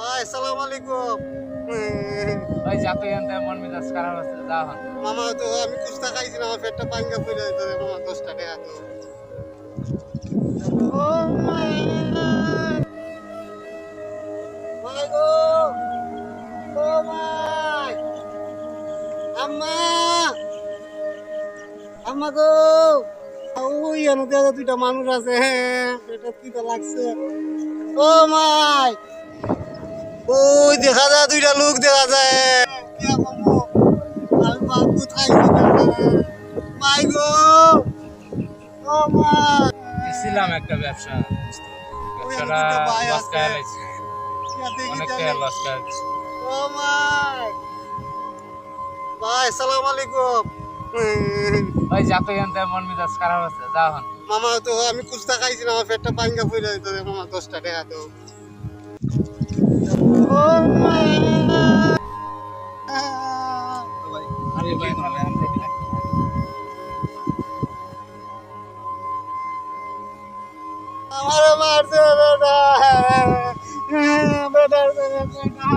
ভাই সালাম আলাইকুম ভাই যাতে এনতে মন মেজাজ খারাপ আছে যা হন। মামা তো আমি কুস্তা খাইছি না আমার পেটটা পাঙ্গা পড়ে যেত মামা দশ টাকা তো। ও মাই গো ও মাই। আম্মা। আম্মা গো। ওই এনে দেখা দুইটা মানুষ আছে পেটে কি তো লাগছে। ও মাই। ওই দেখা যায় দুইটা লোক দেখা যায়। কি মামু? আমি বাবু খাইছি মাই গো! ও মাই একটা ব্যবসা। ব্যবসাটা ভাই লস লস ও মাই! আলাইকুম। ভাই মন মেজাজ খারাপ আছে যা হন মামা তো আমি কুস্তা খাইছি না আমার পেটটা পাঙ্গা পড়ে যেত মামা দশটা টাকা তো আমার মারছে বেটা বেটার বেটা